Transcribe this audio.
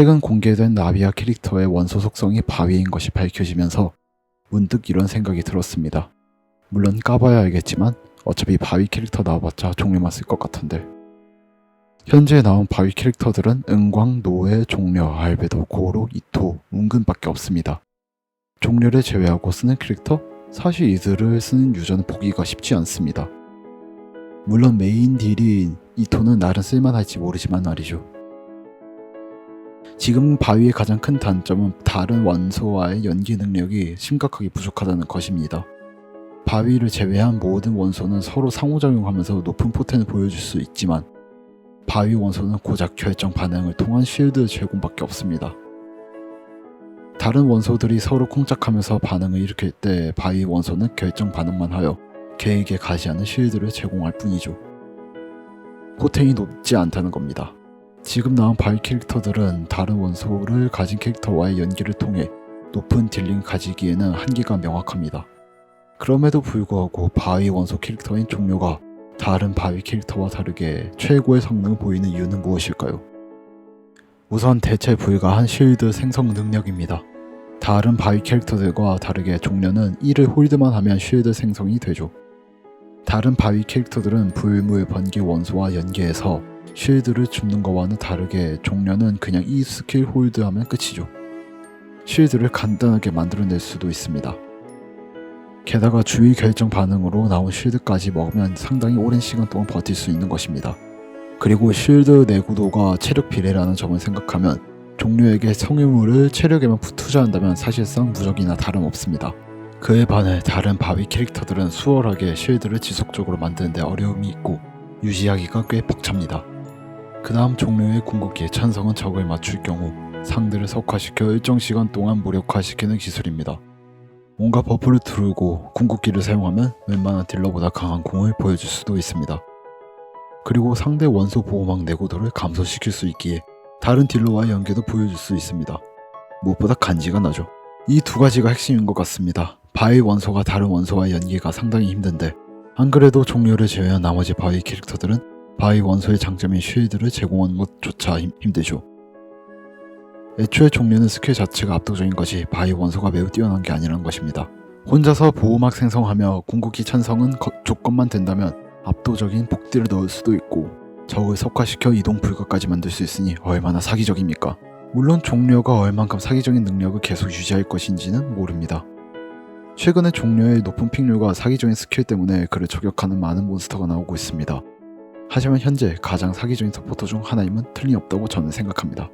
최근 공개된 나비아 캐릭터의 원소 속성이 바위인 것이 밝혀지면서 문득 이런 생각이 들었습니다. 물론 까봐야 알겠지만 어차피 바위 캐릭터 나와봤자 종류만 쓸 것 같은데 현재 나온 바위 캐릭터들은 은광, 노예, 종려, 알베도, 고로, 이토, 운근밖에 없습니다. 종려를 제외하고 쓰는 캐릭터? 사실 이들을 쓰는 유저는 보기가 쉽지 않습니다. 물론 메인 딜인 이토는 나름 쓸만할지 모르지만 말이죠. 지금 바위의 가장 큰 단점은 다른 원소와의 연기 능력이 심각하게 부족하다는 것입니다. 바위를 제외한 모든 원소는 서로 상호작용하면서 높은 포텐을 보여줄 수 있지만 바위 원소는 고작 결정 반응을 통한 쉴드 제공밖에 없습니다. 다른 원소들이 서로 콩짝하면서 반응을 일으킬 때 바위 원소는 결정 반응만 하여 개에게 가지 않은 쉴드를 제공할 뿐이죠. 포텐이 높지 않다는 겁니다. 지금 나온 바위 캐릭터들은 다른 원소를 가진 캐릭터와의 연기를 통해 높은 딜링을 가지기에는 한계가 명확합니다. 그럼에도 불구하고 바위 원소 캐릭터인 종료가 다른 바위 캐릭터와 다르게 최고의 성능을 보이는 이유는 무엇일까요? 우선 대체 불가한 쉴드 생성 능력입니다. 다른 바위 캐릭터들과 다르게 종료는 1을 홀드만 하면 쉴드 생성이 되죠. 다른 바위 캐릭터들은 불물 번개 원소와 연계해서 쉴드를 줍는 것과는 다르게 종료는 그냥 이 스킬 홀드하면 끝이죠. 쉴드를 간단하게 만들어낼 수도 있습니다. 게다가 주의 결정 반응으로 나온 쉴드까지 먹으면 상당히 오랜 시간 동안 버틸 수 있는 것입니다. 그리고 쉴드 내구도가 체력 비례라는 점을 생각하면 종료에게 성유물을 체력에만 투자한다면 사실상 무적이나 다름없습니다. 그에 반해 다른 바위 캐릭터들은 수월하게 쉴드를 지속적으로 만드는데 어려움이 있고 유지하기가 꽤 벅찹니다. 그 다음 종료의 궁극기의 찬성은 적을 맞출 경우 상대를 석화시켜 일정 시간 동안 무력화시키는 기술입니다. 뭔가 버프를 두르고 궁극기를 사용하면 웬만한 딜러보다 강한 공을 보여줄 수도 있습니다. 그리고 상대 원소 보호막 내구도를 감소시킬 수 있기에 다른 딜러와의 연계도 보여줄 수 있습니다. 무엇보다 간지가 나죠. 이 두 가지가 핵심인 것 같습니다. 바위 원소가 다른 원소와의 연계가 상당히 힘든데 안 그래도 종료를 제외한 나머지 바위 캐릭터들은 바위 원소의 장점인 쉴드를 제공하는 것조차 힘, 힘들죠. 애초에 종료는 스킬 자체가 압도적인 것이 바위 원소가 매우 뛰어난 게 아니라는 것입니다. 혼자서 보호막 생성하며 궁극기 찬성은 거- 조건만 된다면 압도적인 폭딜을 넣을 수도 있고 적을 석화시켜 이동 불가까지 만들 수 있으니 얼마나 사기적입니까? 물론 종료가 얼만큼 사기적인 능력을 계속 유지할 것인지는 모릅니다. 최근에 종료의 높은 픽률과 사기적인 스킬 때문에 그를 저격하는 많은 몬스터가 나오고 있습니다. 하지만 현재 가장 사기적인 서포터 중 하나임은 틀림없다고 저는 생각합니다.